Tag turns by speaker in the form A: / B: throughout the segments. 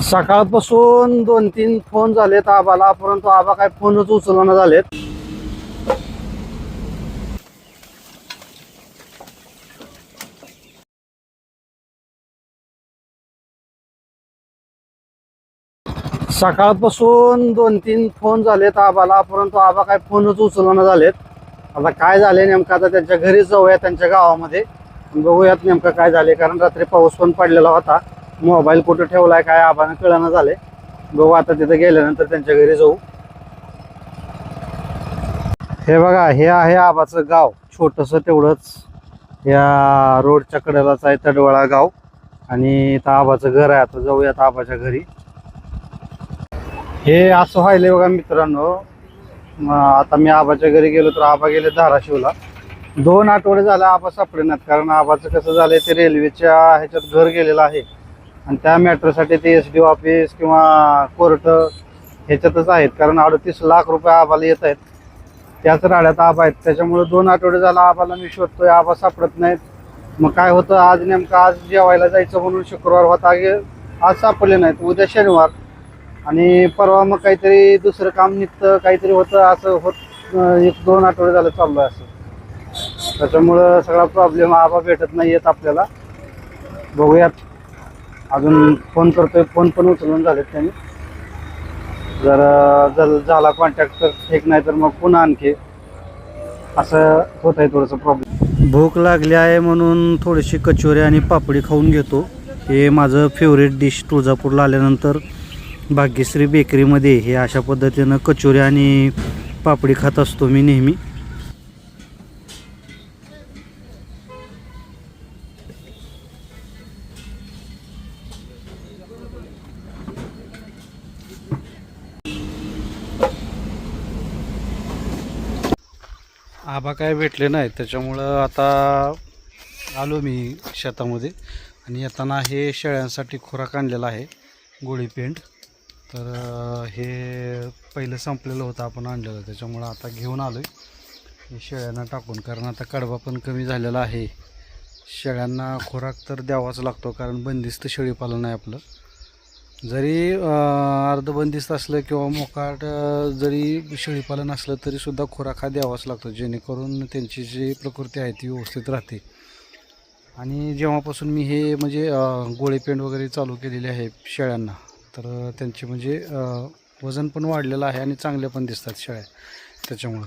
A: सकाळपासून दोन तीन फोन झालेत आबाला परंतु आबा काय फोनच उचलना झालेत. सकाळपासून दोन तीन फोन झालेत आबाला परंतु आबा काय फोनच उचलना झालेत. आता काय झाले नेमकं आता त्यांच्या घरी जाऊया त्यांच्या गावामध्ये. बघूयात नेमकं काय झाले कारण रात्री पाऊस पण पडलेला होता. मोबाईल कुठं ठेवलाय काय आबानं कळणं झालंय. बघू आता तिथं गेल्यानंतर त्यांच्या घरी जाऊ. हे बघा हे आहे आबाचं गाव. छोटस तेवढंच या रोडच्या कडेलाच आहे तडवळा गाव. आणि इथं आबाचं घर आहे आता जाऊयात आबाच्या घरी. हे असं व्हायलंय बघा मित्रांनो. आता मी आबाच्या घरी गेलो तर आबा गेले धाराशिवला. दोन आठवडे झाले आबा सापडेनात कारण आबाचं कसं झालंय ते रेल्वेच्या ह्याच्यात घर गेलेलं आहे. आणि त्या मॅटरसाठी ते एस डी ऑफिस किंवा कोर्ट ह्याच्यातच आहेत. कारण अडतीस लाख रुपये आबाला येत आहेत. त्याच राड्यात आबा आहेत. त्याच्यामुळे दोन आठवडे झाला आबाला मी शोधतोय. आबा सापडत नाहीत. मग काय होतं? आज नेमकं आज जेवायला जायचं म्हणून शुक्रवार होता. आज सापडले नाहीत. उद्या शनिवार. आणि परवा मग काहीतरी दुसरं काम निघतं काहीतरी होतं. असं होत एक दोन आठवडे झालं चाललं असं. त्याच्यामुळं सगळा प्रॉब्लेम आबा भेटत नाही येत आपल्याला. बघूयात. अजून फोन करतोय फोन पण उचलून झालेत त्यांनी. जर जर झाला कॉन्टॅक्ट तर ठीक नाही तर मग पुन्हा आणखी असं होत आहे थोडंसं प्रॉब्लेम भूक लागली आहे म्हणून थोडीशी कचोरी आणि पापडी खाऊन घेतो. हे माझं फेवरेट डिश तुळजापूरला आल्यानंतर भाग्यश्री बेकरीमध्ये हे अशा पद्धतीनं कचोरी आणि पापडी खात असतो मी नेहमी. आबा काय भेटले नाही त्याच्यामुळं आता आलो मी शेतामध्ये. आणि येताना हे शेळ्यांसाठी खुराक आणलेला आहे गोळी पेंट. तर हे पहिलं संपलेलं होतं आपण आणलेलं. त्याच्यामुळं आता घेऊन आलो आहे शेळ्यांना टाकून कारण आता कडवा पण कमी झालेला आहे. शेळ्यांना खुराक तर द्यावाच लागतो कारण बंदिस्त शेळीपालन आहे आपलं. जरी अर्ध अर्धबंदिस्त असलं किंवा मोकाट जरी शेळीपालन असलं तरी सुद्धा खुराक हा द्यावाच लागतो जेणेकरून त्यांची जी प्रकृती आहे ती व्यवस्थित राहते. आणि जेव्हापासून मी हे म्हणजे गोळेपेंड वगैरे चालू केलेले आहे शेळ्यांना तर त्यांचे म्हणजे वजन पण वाढलेलं आहे आणि चांगल्या पण दिसतात शेळ्या त्याच्यामुळं.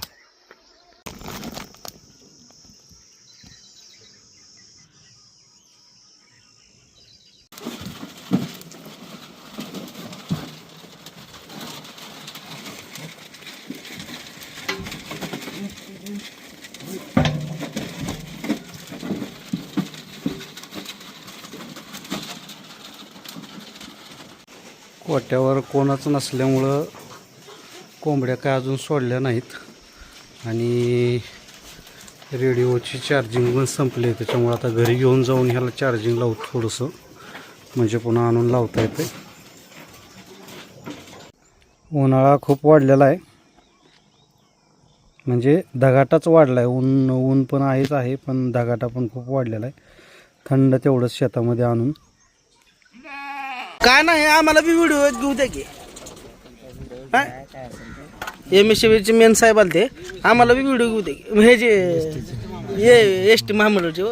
A: कोट्यावर कोणाच नसल्यामुळं कोंबड्या काय अजून सोडल्या नाहीत. आणि रेडिओची चार्जिंग पण संपली आहे त्याच्यामुळं आता घरी घेऊन जाऊन ह्याला चार्जिंग लावतो थोडंसं. म्हणजे पुन्हा आणून लावता येते उन्हाळा खूप वाढलेला आहे. म्हणजे धगाटाच वाढला आहे ऊन ऊन पण आहेच आहे पण धगाटा पण खूप वाढलेला आहे. थंड तेवढंच शेतामध्ये आणून.
B: काय नाही आम्हाला बी व्हिडिओ घेऊ द्या की. एम एस चे मेन साहेब आले ते आम्हाला बी व्हिडिओ घेऊ दे की. हे जे ये एस टी महामंडळचे हो.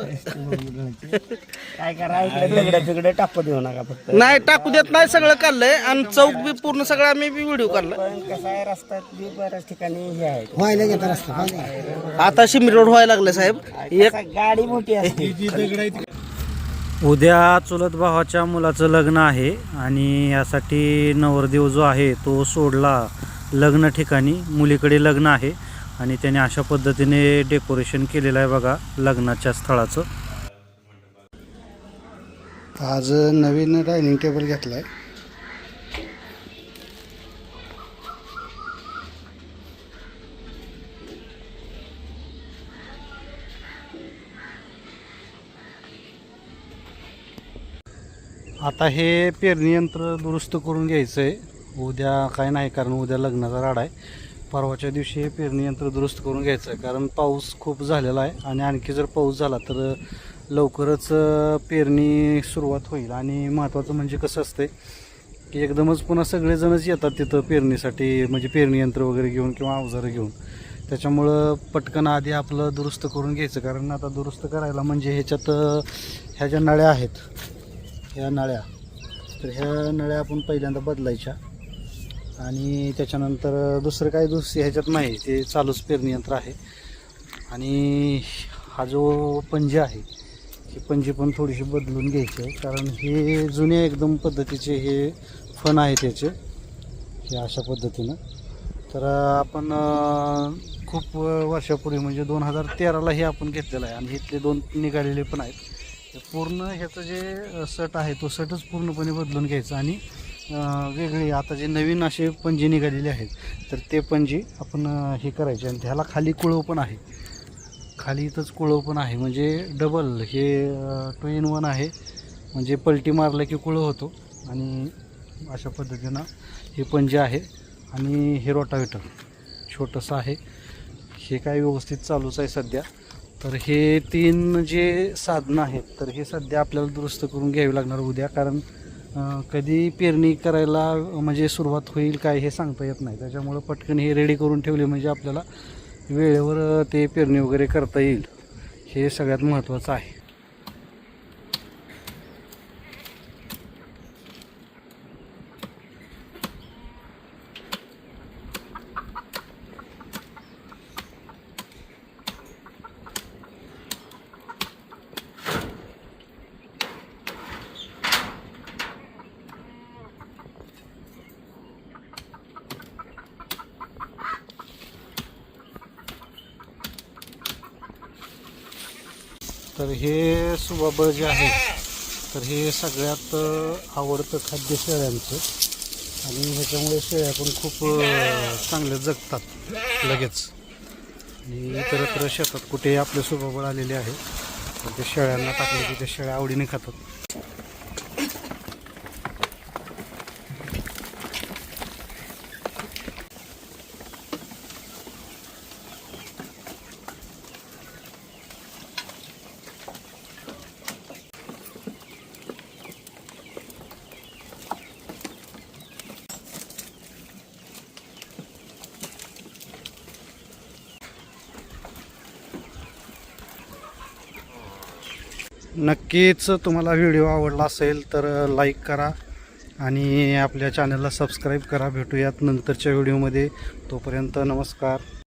C: काय करा इकडे दगडे फिगडे टाकू देऊ नका फक्त.
B: नाही टाकू देत नाही सगळं काढलंय. आणि चौक बी पूर्ण सगळं आम्ही बी व्हिडिओ काढला.
C: पण कसं आहे रस्त्यात बी बऱ्याच ठिकाणी हे आहे. व्हायला घेत रस्ता.
B: आता शिमरी रोड व्हायला लागले साहेब. एक
C: गाडी मोठी असते.
A: उद्या चुलत भावाच्या मुलाचं लग्न आहे आणि यासाठी नवरदेव जो आहे तो सोडला लग्न ठिकाणी. मुलीकडे लग्न आहे आणि त्याने अशा पद्धतीने डेकोरेशन केलेलं आहे बघा लग्नाच्या स्थळाचं. आज नवीन डायनिंग टेबल घेतला आहे आता हे पेरणी यंत्र दुरुस्त करून घ्यायचं आहे उद्या काय नाही कारण उद्या लग्नाचा राडा आहे. परवाच्या दिवशी हे पेरणी यंत्र दुरुस्त करून घ्यायचं आहे कारण पाऊस खूप झालेला आहे आणि आणखी जर पाऊस झाला तर लवकरच पेरणी सुरुवात होईल. आणि महत्त्वाचं म्हणजे कसं असतंय की एकदमच पुन्हा सगळेजणच येतात तिथं पेरणीसाठी म्हणजे पेरणी यंत्र वगैरे घेऊन किंवा अवजारं घेऊन. त्याच्यामुळं पटकन आधी आपलं दुरुस्त करून घ्यायचं. कारण आता दुरुस्त करायला म्हणजे ह्याच्यात ह्या ज्या नळ्या आहेत ह्या नळ्या. तर ह्या नळ्या आपण पहिल्यांदा बदलायच्या. आणि त्याच्यानंतर दुसरं काही दुसरं ह्याच्यात नाही ते चालूच पेरणी यंत्र आहे. आणि हा जो पंजे आहे ही पंजी पण थोडीशी बदलून घ्यायची आहे. कारण हे जुने एकदम पद्धतीचे हे फण आहे त्याचे हे अशा पद्धतीनं. तर आपण खूप वर्षापूर्वी म्हणजे दोन हजार तेराला हे आपण घेतलेलं आहे. आणि इथले दोन निघालेले पण आहेत. पूर्ण ह्याचं जे सट आहे तो सटच पूर्णपणे बदलून घ्यायचा आणि वेगळी आता जे नवीन असे पणजी निघालेले आहेत तर ते पणजी आपण हे करायचे आणि त्याला खाली कुळव पण आहे. खाली इथंच कुळव पण आहे म्हणजे डबल हे टू इन वन आहे म्हणजे पलटी मारलं की कुळव होतो. आणि अशा पद्धतीनं हे पंजे आहे आणि हे रोटावेटर छोटंसं आहे. हे काय व्यवस्थित चालूच आहे सध्या. तर हे तीन जे साधनं आहेत तर हे सध्या आपल्याला दुरुस्त करून घ्यावी लागणार उद्या. कारण कधी पेरणी करायला म्हणजे सुरुवात होईल काय हे सांगता येत नाही. त्याच्यामुळं पटकन हे रेडी करून ठेवले म्हणजे आपल्याला वेळेवर ते पेरणी वगैरे करता येईल. हे सगळ्यात महत्त्वाचं आहे. तर हे सुबाबळ जे आहे तर हे सगळ्यात आवडतं खाद्य शेळ्यांचं. आणि ह्याच्यामुळे शेळ्या पण खूप चांगल्या जगतात लगेच. आणि इतरत्र शेतात कुठे आपले सुबाबळ आलेले आहे तर ते शेळ्यांना टाकले की ते शेळ्या आवडीने खातात. नक्कीच तुम्हाला व्हिडिओ आवडला असेल तर लाईक करा आणि आपल्या चॅनलला सबस्क्राईब करा. भेटूयात नंतरच्या व्हिडिओमध्ये. तोपर्यंत नमस्कार.